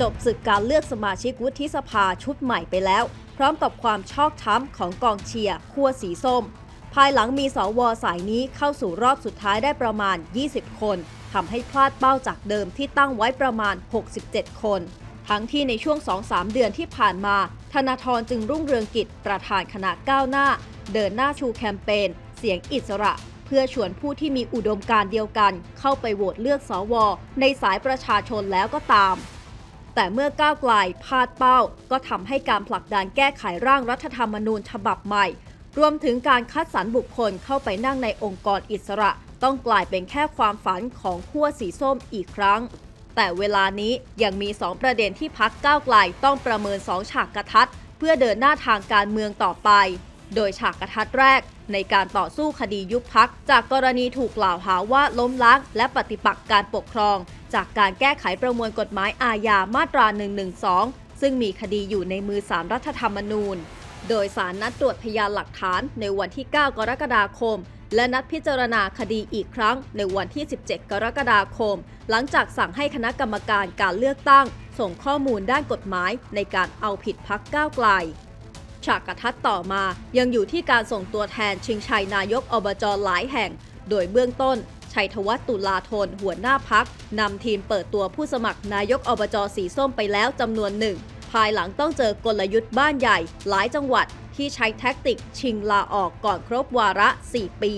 จบศึกการเลือกสมาชิกวุฒิสภาชุดใหม่ไปแล้ว พร้อมกับความชอกช้ำของกองเชียร์ขั้วสีส้ม ภายหลังมีสวสายนี้เข้าสู่รอบสุดท้ายได้ประมาณ 20 คนทำให้พลาดเป้าจากเดิมที่ตั้งไว้ประมาณ 67 คน ทั้งที่ในช่วง 2-3 เดือนที่ผ่านมา ธนาธรจึงรุ่งเรืองกิจประธานคณะก้าวหน้า เดินหน้าชูแคมเปญเสียงอิสระเพื่อชวนผู้ที่มีอุดมการเดียวกัน เข้าไปโหวตเลือกสวในสายประชาชนแล้วก็ตาม แต่เมื่อก้าวไกลพลาดเป้า ก็ทำให้การผลักดันแก้ไขร่างรัฐธรรมนูญฉบับใหม่ รวมถึงการคัดสรรบุคคลเข้าไปนั่งในองค์กรอิสระ ต้องกลายเป็นแค่ความฝันของขั้วสีส้มอีกครั้ง แต่เวลานี้ยังมี 2 ประเด็นที่พักก้าวไกลต้องประเมิน 2 ฉากกระทัด เพื่อเดินหน้าทางการเมืองต่อไป โดยฉากกระทัดแรกในการต่อสู้คดียุบพัก จากกรณีถูกกล่าวหาว่าล้มล้างและปฏิปักษ์การปกครอง จากการแก้ไขประมวลกฎหมายอาญามาตรา 112 ซึ่งมีคดีอยู่ในมือสารรัฐธรรมนูญ โดยสารนัดตรวจพยานหลักฐานในวันที่ 9 กรกฎาคม และนัดพิจารณาคดีอีกครั้งในวันที่ 17 กรกฎาคม หลังจากสั่งให้คณะกรรมการการเลือกตั้ง ส่งข้อมูลด้านกฎหมายในการเอาผิดพักก้าวไกลฉากกระทัดต่อมายังอยู่ที่การส่งตัวแทนชิงชัยนายกอบจหลายแห่ง โดยเบื้องต้น ชัยธวัฒน์ตุลาธนหัวหน้าพักนำทีมเปิดตัวผู้สมัครนายกอบจสีส้มไปแล้วจำนวนหนึ่ง ภายหลังต้องเจอกลยุทธ์บ้านใหญ่ หลายจังหวัดที่ใช้แท็กติกชิงลาออกก่อนครบวาระ 4 ปี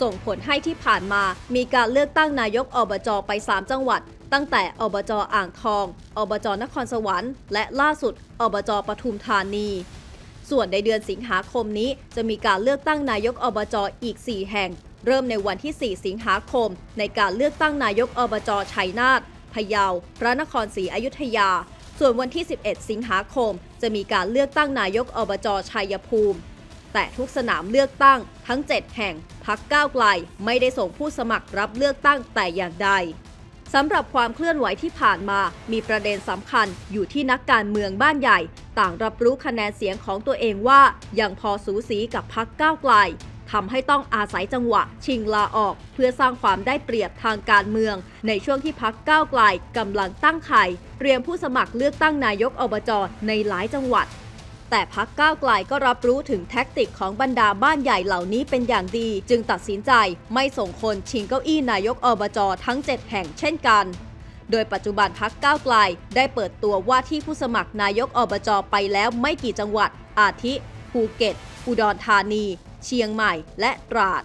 ส่งผลให้ที่ผ่านมามีการเลือกตั้งนายกอบจไป 3 จังหวัด ตั้งแต่อบจอ่างทอง อบจนครสวรรค์ และล่าสุด อบจปทุมธานีส่วนในเดือนสิงหาคมนี้จะมีการเลือกตั้งนายกอบจอีก 4 แห่ง เริ่มในวันที่ 4 สิงหาคม ในการเลือกตั้งนายกอบจชัยนาทพะเยา พระนครศรีอยุธยา ส่วนวันที่ 11 สิงหาคม จะมีการเลือกตั้งนายกอบจชัยภูมิ แต่ทุกสนามเลือกตั้งทั้ง 7 แห่งพักก้าวไกลไม่ได้ส่งผู้สมัครรับเลือกตั้งแต่อย่างใดสำหรับความเคลื่อนไหวที่ผ่านมา มีประเด็นสำคัญอยู่ที่นักการเมืองบ้านใหญ่ ต่างรับรู้คะแนนเสียงของตัวเองว่ายังพอสูสีกับพักก้าวไกล ทำให้ต้องอาศัยจังหวะ ชิงลาออก เพื่อสร้างความได้เปรียบทางการเมือง ในช่วงที่พักก้าวไกลกำลังตั้งไข่เตรียมผู้สมัครเลือกตั้งนายกอบจในหลายจังหวัด แต่พักก้าวไกลก็รับรู้ถึงแท็กติกของบรรดาบ้านใหญ่เหล่านี้เป็นอย่างดี จึงตัดสินใจไม่ส่งคนชิงเก้าอี้นายกอบจทั้ง 7 แห่งเช่นกันโดยปัจจุบันพักก้าวไกลได้เปิดตัวว่าที่ผู้สมัครนายกอบจไปแล้วไม่กี่จังหวัด อาทิ ภูเก็ต อุดรธานี เชียงใหม่และตราด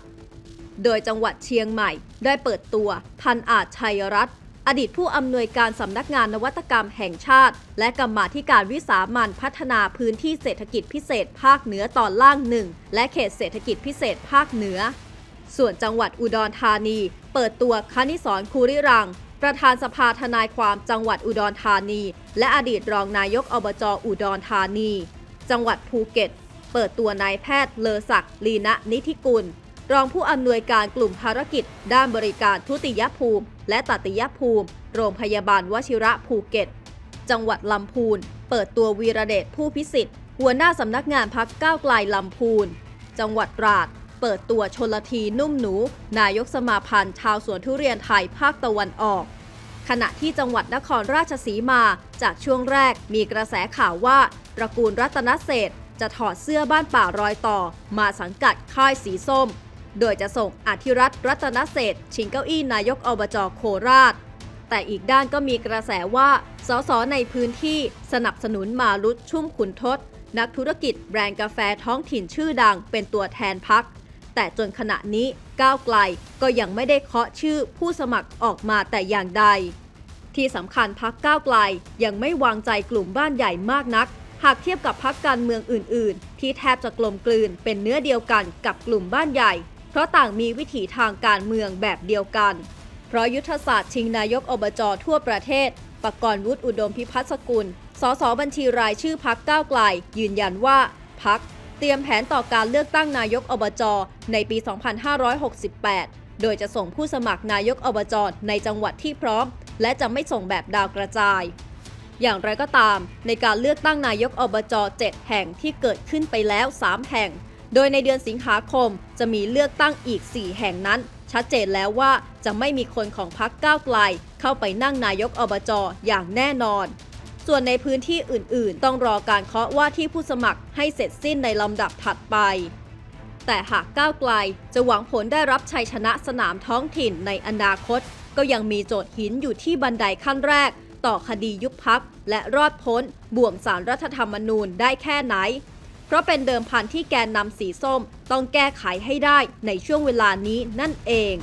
โดยจังหวัดเชียงใหม่ได้เปิดตัวพันอาจชัยรัตน์อดีตผู้อำนวยการสำนักงานนวัตกรรมแห่งชาติ และกรรมาธิการวิสามันพัฒนาพื้นที่เศรษฐกิจพิเศษภาคเหนือตอนล่างหนึ่งและเขตเศรษฐกิจพิเศษภาคเหนือ ส่วนจังหวัดอุดรธานี เปิดตัวคณิสรคูริรัง ประธานสภาทนายความจังหวัดอุดรธานี และอดีตรองนายกอบจอุดรธานี จังหวัดภูเก็ต เปิดตัวนายแพทย์เลอศักดิ์ลีนะนิธิกุล รองผู้อำนวยการกลุ่มภารกิจ ด้านบริการทุติยภูมิ และตติยภูมิ โรงพยาบาลวชิระภูเก็ต จังหวัดลำพูน เปิดตัววีระเดชผู้พิสิทธิ์ หัวหน้าสำนักงานพักก้าวไกลลำพูน จังหวัดตราด เปิดตัวชนลทีนุ่มหนู นายกสมาพันธ์ชาวสวนทุเรียนไทยภาคตะวันออกขณะที่จังหวัดนครราชสีมาจากช่วงแรกมีกระแสข่าวว่าตระกูลรัตนเศษ จะถอดเสื้อบ้านป่ารอยต่อ มาสังกัดค่ายสีส้ม โดยจะส่งอธิรัตน์รัตนเศษชิงเก้าอี้นายกอบจโคราช แต่อีกด้านก็มีกระแสว่าสสในพื้นที่สนับสนุนมารุตชุ่มขุนทศ นักธุรกิจแบรนด์กาแฟท้องถิ่นชื่อดังเป็นตัวแทนพัก แต่จนขณะนี้ก้าวไกลก็ยังไม่ได้เคาะชื่อผู้สมัครออกมาแต่อย่างใดที่สำคัญพักก้าวไกลยังไม่วางใจกลุ่มบ้านใหญ่มากนัก หากเทียบกับพักการเมืองอื่น ๆ ที่แทบจะกลมกลืนเป็นเนื้อเดียวกันกับกลุ่มบ้านใหญ่ เพราะต่างมีวิถีทางการเมืองแบบเดียวกัน เพราะยุทธศาสตร์ชิงนายกอบจทั่วประเทศปกรณ์วุฒิอุดมพิพัฒน์สกุล สสบัญชีรายชื่อพักก้าวไกล ยืนยันว่าพักเตรียมแผนต่อการเลือกตั้งนายกอบจในปี 2568 โดยจะส่งผู้สมัครนายกอบจในจังหวัดที่พร้อม และจะไม่ส่งแบบดาวกระจาย อย่างไรก็ตาม ในการเลือกตั้งนายกอบจ7แห่งที่เกิดขึ้นไปแล้ว 3 แห่ง โดยในเดือนสิงหาคมจะมีเลือกตั้งอีก 4 แห่งนั้น ชัดเจนแล้วว่าจะไม่มีคนของพรรคก้าวไกล เข้าไปนั่งนายกอบจอย่างแน่นอน ส่วนในพื้นที่อื่นๆ ต้องรอการเคาะว่าที่ผู้สมัครให้เสร็จสิ้นในลำดับถัดไปแต่หากก้าวไกลจะหวังผลได้รับชัยชนะสนามท้องถิ่นในอนาคต ก็ยังมีโจทย์หินอยู่ที่บันไดขั้นแรก ต่อคดียุบพักและรอดพ้นบ่วงสารรัฐธรรมนูญได้แค่ไหน เพราะเป็นเดิมพันที่แกนนำสีส้มต้องแก้ไขให้ได้ในช่วงเวลานี้นั่นเอง